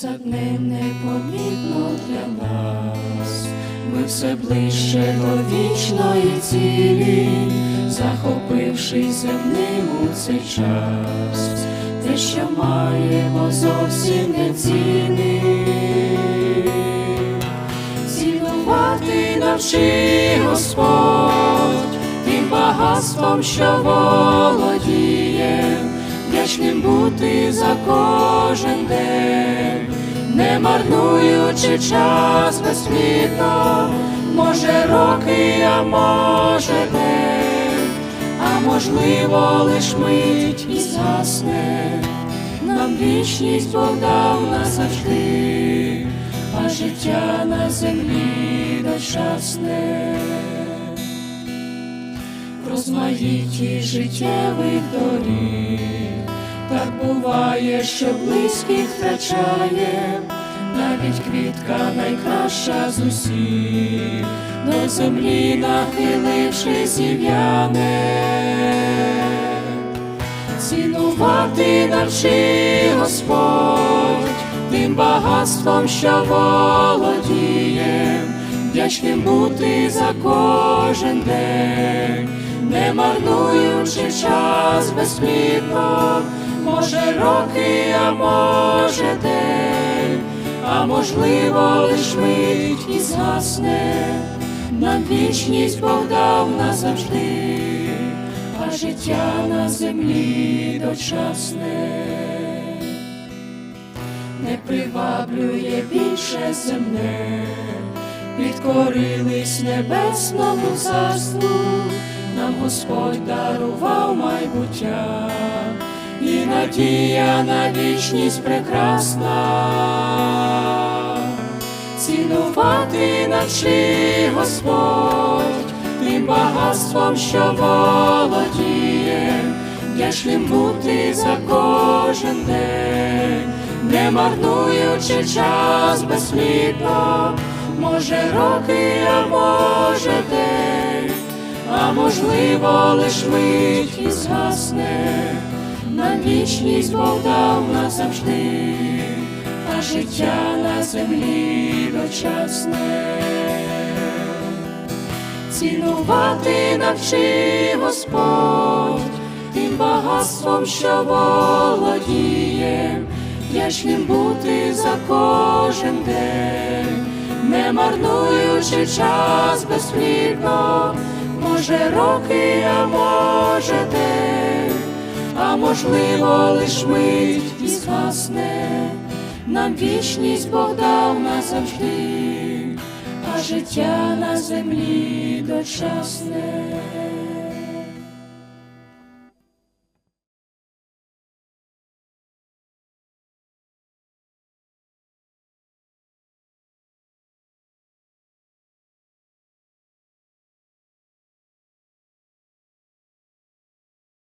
За днем непомітно для нас, ми все ближче до вічної цілі, захопившись земним у цей час, те, що маємо, зовсім не цінить. Цінувати навчи Господь тим багатством, що володіє, вдячним бути за кожен день, не марнуючи час безплідно, може роки, а може день, а можливо лиш мить і згасне, нам вічність Бог дав назавжди, а життя на землі дочасне. В розмаїтті життєвих доріг. Так буває, що близьких втрачає, навіть квітка найкраща з усіх, до землі нахилившись і в'яне. Цінувати навчи Господь тим багатством, що володіє, вдячним бути за кожен день, не марнуючи час безплідно, роки, а може день, а можливо лиш мить і згасне, нам вічність Бог дав назавжди, а життя на землі дочасне. Не приваблює більше земне, підкорились небесному царству, нам Господь дарував майбуття, і надія на вічність прекрасна. Цінувати навчи Господь тим багатством, що володіє, вдячним бути за кожен день, не марнуючи час безслідно, може роки, а може день, а можливо лиш мить і згасне, на вічність Бог дав назавжди, а життя на землі дочасне. Цінувати навчи Господь тим багатством, що володіє, вдячним бути за кожен день, не марнуючи час безплідно, може роки, а може можливо лиш мить і згасне, нам вічність Бог дав назавжди а життя на землі дочасне.